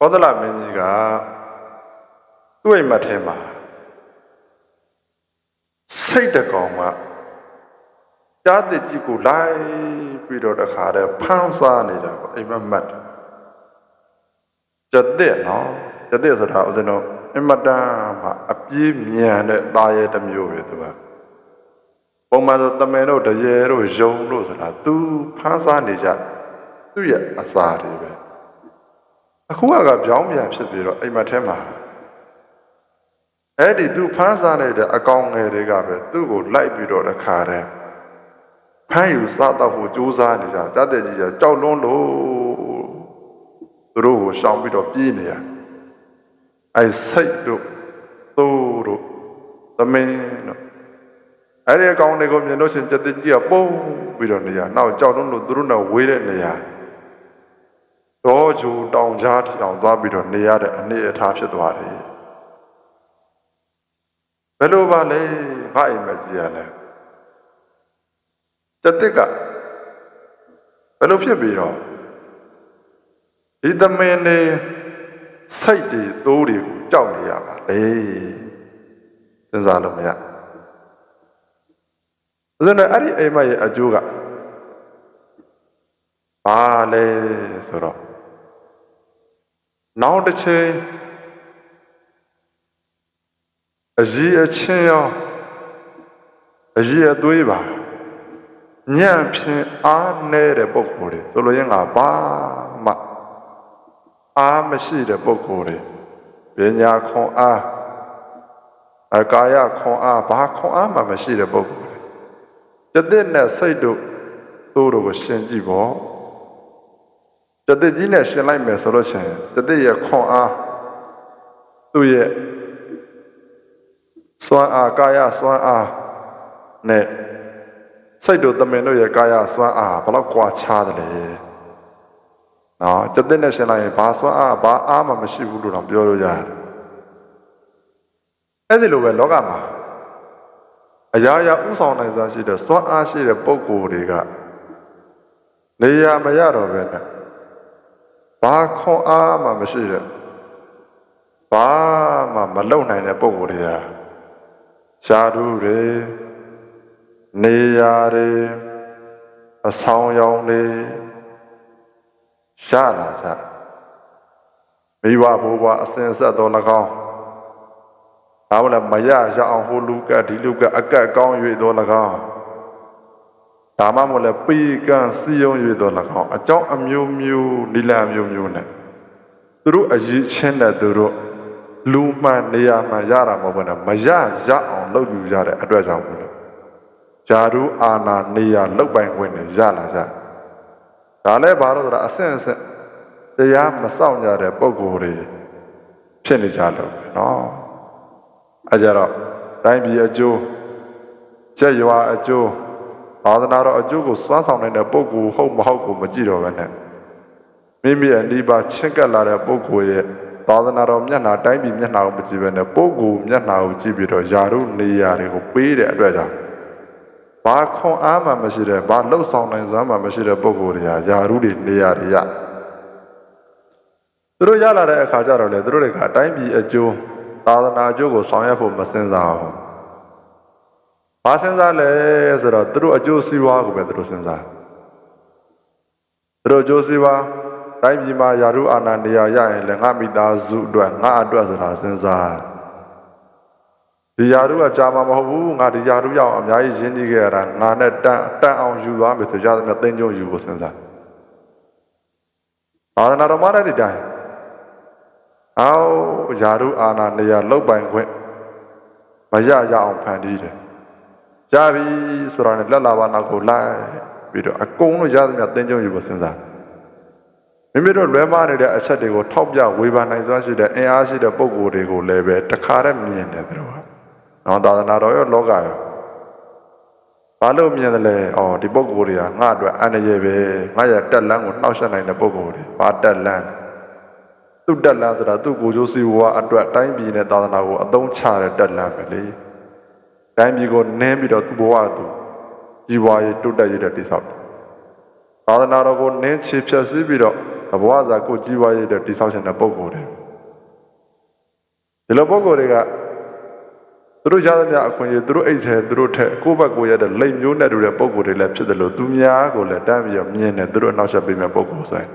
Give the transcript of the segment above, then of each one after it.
ဘောဓလမင်းကြီးကသူ့အိမ်မက်ထဲမှာစိတ်တကောင်ကကြားတဲ့ကြီးကိုလိုက်ပြီးတော့တခါတည်းဖမ်းစားနေတာပေါ့အိမ်မက်မက်ကြက်တဲ့နော်ကြက်တဲ့ဆိုတာဦးဇင်းတို့အင်မတန်မှအပြေးမြန်တဲ့သားရဲတစ်မျိုးပဲသူကပုံမှန်ဆိုတမန်တို့တရေတို့ယုံတို့ဆိုတာသူဖမ်းစားနေကြသူ့ရဲ့အစာတွေပဲ အခုကကပြောင်းပြန်ဖြစ်ပြီးတော့အိမ်မက်ထဲမှာအဲ့ဒီသူဖမ်းစားနေတဲ့အကောင်ငယ်တွေကပဲသူ့ကိုလိုက်ပြီးတော့တခါတည်းဖမ်းယူစားတော့ဖို့ကြိုးစားနေကြတတ်တဲ့ကြီးကကြောက်လွန်းလို့သူတို့ကိုရှောင်ပြီးတော့ပြေးနေရအဲ့စိတ်တို့သိုးတို့သမင်းတို့အဲ့ဒီအကောင်တွေကိုမြင်လို့ရှိရင်တတ်တဲ့ကြီးကပုံပြီးတော့နေရနောက်ကြောက်လွန်းလို့သူတို့နဲ့ဝေးတဲ့နေရာ တော့ဂျူတောင်ကြားထီအောင်သွားပြီးတော့နေရတဲ့အနေအထားဖြစ်သွားတယ်ဘယ်လိုပါလဲငါအိမ်မကြီးရလဲတတိကဘယ်လိုဖြစ်ပြီးတော့ဒီသမင်းနေစိတ်တွေသိုးတွေကိုကြောက်နေရပါလေစဉ်းစားလို့မရဒါနဲ့အဲ့ဒီအိမ်မရဲ့အကျိုးကဘာလဲဆိုတော့ နောက်တစ်ချိန်အကြီးအချင်းရောအကြီးအသွေးပါညံ့ဖြင့်အားနေတဲ့ပုံကိုယ်တွေဆိုလိုရင်းကဘာမှအားမရှိတဲ့ပုံကိုယ်တွေပညာခွန်အားအကာယခွန်အားဘာခွန်အားမှမရှိတဲ့ပုံကိုယ်တွေတသက်နဲ့စိတ်တို့သူတို့ကိုရှင်းကြည့်ပေါ့ တသက်ကြီးနဲ့ရှင်လိုက်မယ်ဆိုလို့ရှိရင်တသက်ရဲ့ခွန်အားသူ့ရဲ့စွမ်းအားကာယစွမ်းအားနဲ့စိတ်တို့တမင်တို့ရဲ့ကာယစွမ်းအားဘယ်လောက်ကွာခြားတယ်လဲနော်တသက်နဲ့ရှင်လိုက်ရင်ဘာစွမ်းအားဘာအားမှမရှိဘူးလို့တော့ပြောလို့ရတယ်အဲ့ဒီလိုပဲလောကမှာအရာရာဥဆောင်နိုင်စွာရှိတဲ့စွမ်းအားရှိတဲ့ပုံကိုယ်တွေကနေရာမရတော့ပဲနဲ့ ဘာခွန်အားမှမရှိတဲ့ဘာမှမလုံနိုင်တဲ့ပုံကိုယ်တွေကရှားဓုတွေနေရာတွေအဆောင်ရောင်တွေရှားလာကြမိဘဘိုးဘွားအစင်ဆက်တော်၎င်းဒါမှလည်းမရရအောင်ဟိုလူကဒီလူကအကက်ကောင်း၍တော်၎င်း ဒါမှမဟုတ်လဲပေကံစီယုံ၍တော့၎င်းအကြောင်းအမျိုးမျိုးနိလအမျိုးမျိုးနဲ့သူတို့အရေးချင်းတဲ့သူတို့လူမှန်နေရာမှန်ရတာမဟုတ်ဘူးနဲ့မရရအောင်လုပ်ယူရတဲ့အတွက်ကြောင့်ဘူးလေဂျာတို့အာနာနေရာလောက်ပိုင်ခွင့်နဲ့ရလာကြဒါလည်းဘာလို့ဆိုတာအဆင့်အဆင့်တရားမဆောင်ကြတဲ့ပုံကိုယ်တွေဖြစ်နေကြလို့နော်အဲကြတော့တိုင်းပြည်အကျိုးချက်ရွာအကျိုး သာသနာတော်အကျိုးကိုစွမ်းဆောင်နိုင်တဲ့ပုဂ္ဂိုလ်ဟုတ်မဟုတ်ကိုမကြည့်တော့ဘဲနဲ့မိမိရဲ့ဒီပါချင့်ကပ်လာတဲ့ပုဂ္ဂိုလ်ရဲ့သာသနာတော်မျက်နှာတိုင်းပြည်မျက်နှာကိုမကြည့်ဘဲနဲ့ပုဂ္ဂိုလ်မျက်နှာကိုကြည့်ပြီးတော့ယာရုနေရာတွေကိုပေးတဲ့အတွက်ကြောင့်ဘာခွန်အားမှမရှိတဲ့ဘာလှုပ်ဆောင်နိုင်စွမ်းမှမရှိတဲ့ပုဂ္ဂိုလ်တွေကယာရုတွေနေရာတွေရသူတို့ရလာတဲ့အခါကျတော့လေသူတို့တွေကအတိုင်းပြည်အကျိုးသာသနာအကျိုးကိုဆောင်ရွက်ဖို့မစင်စားဘူး ဘာစဉ်းစားလဲဆိုတော့သူတို့အကျိုးစီးပွားကိုပဲသူတို့စဉ်းစားသူတို့အကျိုးစီးပွားတိုင်းပြည်မှာယာရုအာဏာနေရာရရင်လည်းငါမိသားစုအတွက်ငါအတွက်ဆိုတာစဉ်းစားဒီယာရုကကြာမှာမဟုတ်ဘူးငါဒီယာရုရောက်အများကြီးရင်းနှီးခဲ့ရတာငါနဲ့တန်တန်အောင်ယူသွားမယ်ဆိုကြသမျှသိန်းကျုံယူဖို့စဉ်းစားသာသနာတော်မှာတဲ့ဒီတိုင်းအော်ယာရုအာဏာနေရာလောက်ပိုင်ခွင့်မရရအောင်ဖန်တီးတယ် ရပြီဆိုတာနဲ့လက်လာပါနောက်ကိုလိုက်ပြီးတော့အကုန်လုံးရသမျှတင်းကျုံယူဖို့စဉ်းစားမိမိတို့လွဲမားနေတဲ့အချက်တွေကိုထောက်ပြဝေဖန်နိုင်စွမ်းရှိတဲ့အင်အားရှိတဲ့ပုံကိုယ်တွေကိုလည်းပဲတခါတည်းမြင်တယ်သူတို့ကနော်သာသနာတော်ရောလောကရောဘာလို့မြင်တယ်လဲဩဒီပုံကိုယ်တွေကငါ့အတွက်အန္တရာယ်ပဲငါရဲ့တက်လန်းကိုနှောက်ယှက်နိုင်တဲ့ပုံကိုယ်တွေဘာတက်လန်းသူ့တက်လန်းဆိုတာသူ့ကိုယ်ကျိုးစီးပွားအတွက်တိုင်းပြည်နဲ့သာသနာကိုအသုံးချတဲ့တက်လန်းပဲလေ တိုင်းပြည်ကိုနင်းပြီးတော့သူ့ဘဝသူကြီးပွားရေးတိုးတက်ရေးတဲ့တိဆောက်တယ်။သာသနာတော်ကိုနင်းချေဖြတ်စည်းပြီးတော့ဘဝစာကိုကြီးပွားရေးတဲ့တိဆောက်ရှင်တဲ့ပုံကိုယ်တွေဒီလိုပုံကိုယ်တွေကသူတို့ရသမျှအခွင့်အရေးသူတို့အိတ်ထဲသူတို့ထက်ကိုယ့်ဘက်ကိုရတဲ့လိမ်မျိုးနဲ့တူတဲ့ပုံကိုယ်တွေလည်းဖြစ်တယ်လို့သူများကိုလည်းတမ်းပြီးတော့မြင်တယ်သူတို့အနောက်ဆက်ပေးမဲ့ပုံကိုယ်ဆိုရင်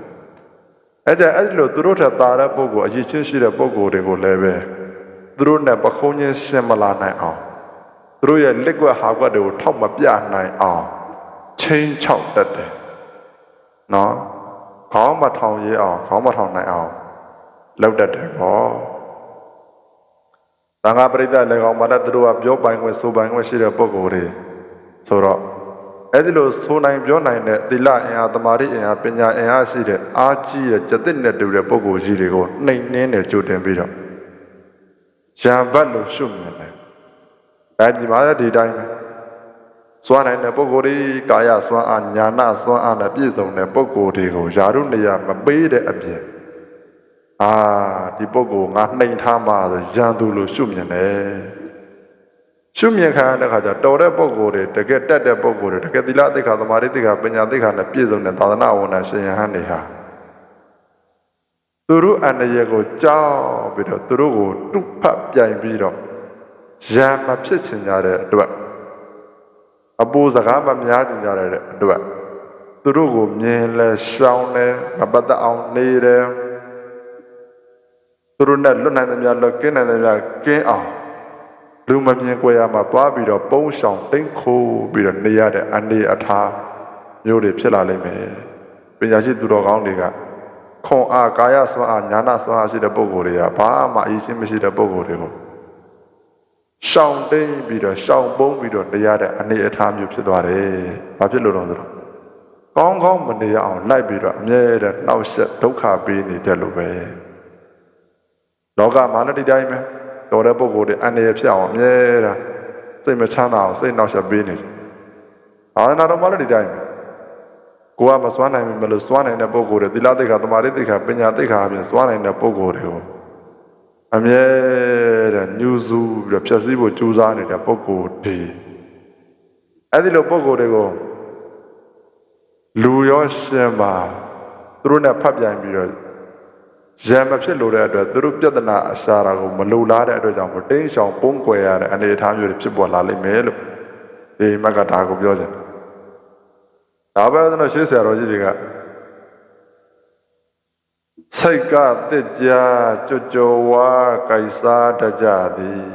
အဲ့ဒါအဲ့ဒီလိုသူတို့ထက်သာတဲ့ပုံကိုယ်အရေးချင်းရှိတဲ့ပုံကိုယ်တွေကိုလည်းပဲသူတို့နဲ့ပခုံးချင်းရှင်းမလာနိုင်အောင် သူတို့ရဲ့လက်ကွက်ဟာကွက်တွေကိုထောက်မပြနိုင်အောင်ချင်းချောက်တတ်တယ်နော်ခေါင်းမထောင်ရေးအောင်ခေါင်းမထောင်နိုင်အောင်လောက်တတ်တယ်ပေါ့တန်ခါပရိသတ်လည်းကောင်းမတတ်သူတို့ကပြောပိုင်ခွင့်ဆိုပိုင်ခွင့်ရှိတဲ့ပုံကိုယ်တွေဆိုတော့အဲ့ဒီလိုဆိုနိုင်ပြောနိုင်တဲ့သီလအင်အားတမာတိအင်အားပညာအင်အားရှိတဲ့အားကြီးတဲ့ကျက်တဲ့တူတဲ့ပုံကိုယ်ကြီးတွေကိုနှိမ်နှင်းနဲ့ကြိုတင်ပြီးတော့ရံဘတ်လို့ရှုမြင်တယ် အဲဒီမှာလည်းဒီတိုင်းပဲစွမ်းနိုင်တဲ့ပုဂ္ဂိုလ်တွေကာယစွမ်းအားညာနာစွမ်းအားနဲ့ပြည့်စုံတဲ့ပုဂ္ဂိုလ်တွေကိုယာရုနေရမပေးတဲ့အပြင်အာဒီပုဂ္ဂိုလ်ငါနှိမ်ထားမှဆိုရန်သူလို့ရှုမြင်တယ်ရှုမြင်ခံရတဲ့ခါကျတော်တဲ့ပုဂ္ဂိုလ်တွေတကယ်တက်တဲ့ပုဂ္ဂိုလ်တွေတကယ်သီလသိက္ခာသမာဓိသိက္ခာပညာသိက္ခာနဲ့ပြည့်စုံတဲ့သာသနာဝန်ထမ်းရှင်ယဟန်တွေဟာသူတို့အန္တရာယ်ကိုကြောက်ပြီးတော့သူတို့ကိုတုဖတ်ပြိုင်ပြီးတော့ ရံမဖြစ်ချင်ကြတဲ့အတွက်အပူစကားမများချင်ကြတဲ့အတွက်သူတို့ကိုမြင်လဲရှောင်းလဲမပတ်သက်အောင်နေတယ်သူတို့နဲ့လွတ်နိုင်သမျှလွတ်ကင်းနိုင်သမျှကင်းအောင်လူမမြင်ကြွယ်ရမှာသွားပြီးတော့ပုံးဆောင်တိတ်ခိုးပြီးတော့နေရတဲ့အနေအထားမျိုးတွေဖြစ်လာလိမ့်မယ်ပညာရှိသူတော်ကောင်းတွေကခွန်အားကာယစွမ်းအားညာနာစွမ်းအားရှိတဲ့ပုဂ္ဂိုလ်တွေကဘာမှအရေးချင်းမရှိတဲ့ပုဂ္ဂိုလ်တွေကို ရှောင်တိန်ပြီးတော့ရှောင်ပုံးပြီးတော့တရားတဲ့အနေအထားမျိုးဖြစ်သွားတယ်။ဘာဖြစ်လို့လဲဆိုတော့ကောင်းကောင်းမနေရအောင်လိုက်ပြီးတော့အမြဲတမ်းနှောက်ယှက်ဒုက္ခပေးနေတယ်လို့ပဲ။လောကမှာလည်းဒီတိုင်းပဲတော်တဲ့ပုဂ္ဂိုလ်တွေအနေရဖြစ်အောင်အမြဲတမ်းစိတ်မချမ်းသာအောင်စိတ်နှောက်ယှက်ပေးနေတယ်။အာနာတော်မှာလည်းဒီတိုင်းပဲကိုကမစွမ်းနိုင်ဘူးမလို့စွမ်းနိုင်တဲ့ပုဂ္ဂိုလ်တွေသီလသိက္ခာသမာဓိသိက္ခာပညာသိက္ခာအပြင်စွမ်းနိုင်တဲ့ပုဂ္ဂိုလ်တွေကိုအမြဲ တမ်းညှူစုပြီးတော့ဖြည့်ဆည်းဖို့ကြိုးစားနေတဲ့ပုဂ္ဂိုလ်တွေအဲ့ဒီလိုပုဂ္ဂိုလ်တွေကိုလူရောရှင်ပါသူတို့နဲ့ဖတ်ပြိုင်ပြီးတော့ရံမဖြစ်လို့တဲ့အတွက်သူတို့ပြဿနာအရှာတာကိုမလိုလားတဲ့အတွက်ကြောင့်တင်းရှောင်ပုံးကွယ်ရတဲ့အနေအထားမျိုးတွေဖြစ်ပေါ်လာလိမ့်မယ်လို့ဒီမကတာကိုပြောချင်တယ်ဒါပဲကျွန်တော်ရှေးဆရာတော်ကြီးတွေက စိတ်ကတစ်ကြကြွကြောဝါကိုက်စားတကြသည်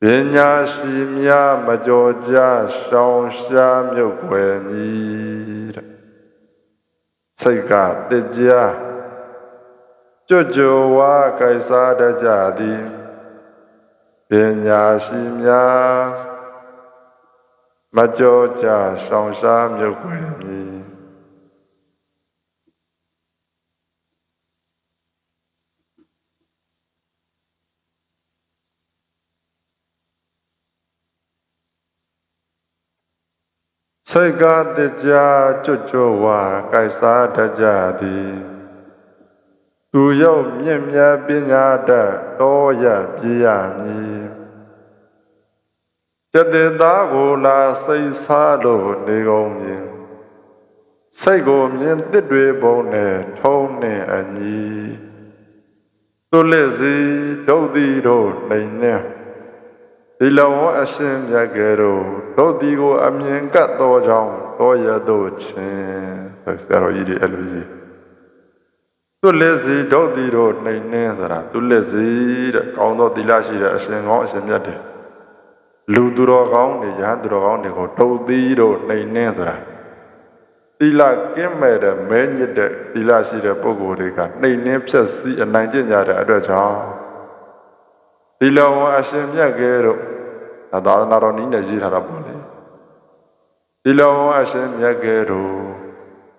ပညာရှိများမကြောကြရှောင်ရှားမြုပ်ွယ်မည်တဲ့စိတ်ကတစ်ကြကြွကြောဝါကိုက်စားတကြသည်ပညာရှိများမကြောကြဆောင်စားမြုပ်ွယ်မည် စိတ်ကတကြကြွကြွဝါကိုက်စားတကြသည်သူရောက်မြင့်မြတ်ပညာတတ်တော်ရပြေရမည်ကျက်တဲ့သားကိုလာစိတ်စားလို့နေကုန်မြင်စိတ်ကိုမြင်တစ်တွေပုံနဲ့ထုံးနှင့်အညီသူလက်စီဒုတ်သည်တို့နှိမ်နှ င်းဒီလဝအရှင်မြတ်ကဲတို့ဒုတ်သည်ကိုအမြင်ကတ်တော်ကြောင့်တော်ရတို့ချင်းဆရာတော်ကြီးဒီအဲ့လိုကြီးသူလက်စီဒုတ်သည်တို့နှိမ်နှင်းဆိုတာသူလက်စီတဲ့ကောင်းသောသီလရှိတဲ့အရှင်ကောင်းအရှင်မြတ်တဲ့လူသူတော်ကောင်းတွေရဟန်းသူတော်ကောင်းတွေကိုတုတ်သီးတို့နှိမ်နှင်းဆိုတာသီလကင်းမဲ့တဲ့မဲညစ်တဲ့သီလရှိတဲ့ပုဂ္ဂိုလ်တွေကနှိမ်နှင်းဖြတ်စည်းအနိုင်ကျင့်ကြတဲ့အတွက်ကြောင့် သီလဝအရှင်မြတ်ကဲတို့သာသနာတော်နည်းနဲ့ရေးထားတာပေါ့လေသီလဝအရှင်မြတ်ကဲတို့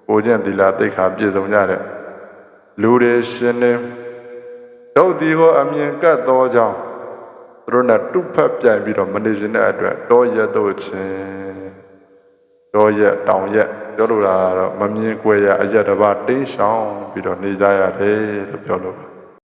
ကိုကျင့်သီလသိက္ခာပြည့်စုံကြတဲ့လူတွေရှင်နေဒုတ်ဒီကိုအမြင်ကတ်သောကြောင့်သူတို့နဲ့တုဖက်ပြိုင်ပြီးတော့မနေရှင်တဲ့အတွက်တောရက်တို့ချင်းတောရက်တောင်ရက်ပြောလို့တာတော့မမြင်ကြွယ်ရအရက်တစ်ပါးတင်းရှောင်းပြီးတော့နေကြရတယ်လို့ပြောလို့